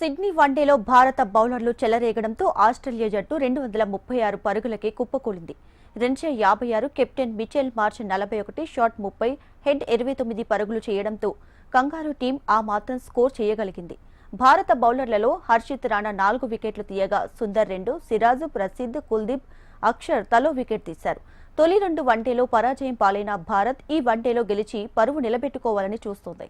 Sydney వన్డేలో భారత బౌలర్లు చెలరేగడంతో ఆస్ట్రేలియా జట్టు రెండు వందల ముప్పై ఆరు పరుగులకే కుప్పకూలింది. రెండు యాభై ఆరు కెప్టెన్ మిచెల్ మార్చ్ నలభై ఒకటి షాట్ ముప్పై హెడ్ ఇరవై తొమ్మిది పరుగులు చేయడంతో కంగారు టీం ఆ మాత్రం స్కోర్ చేయగలిగింది. భారత బౌలర్లలో హర్షిత్ రాణా నాలుగు వికెట్లు తీయగా సుందర్ రెండు సిరాజు ప్రసిద్ధ్ కుల్దీప్ అక్షర్ తలో వికెట్ తీశారు. తొలి రెండు వన్డేలో పరాజయం పాలైన భారత్ ఈ వన్డేలో గెలిచి పరువు నిలబెట్టుకోవాలని చూస్తోంది.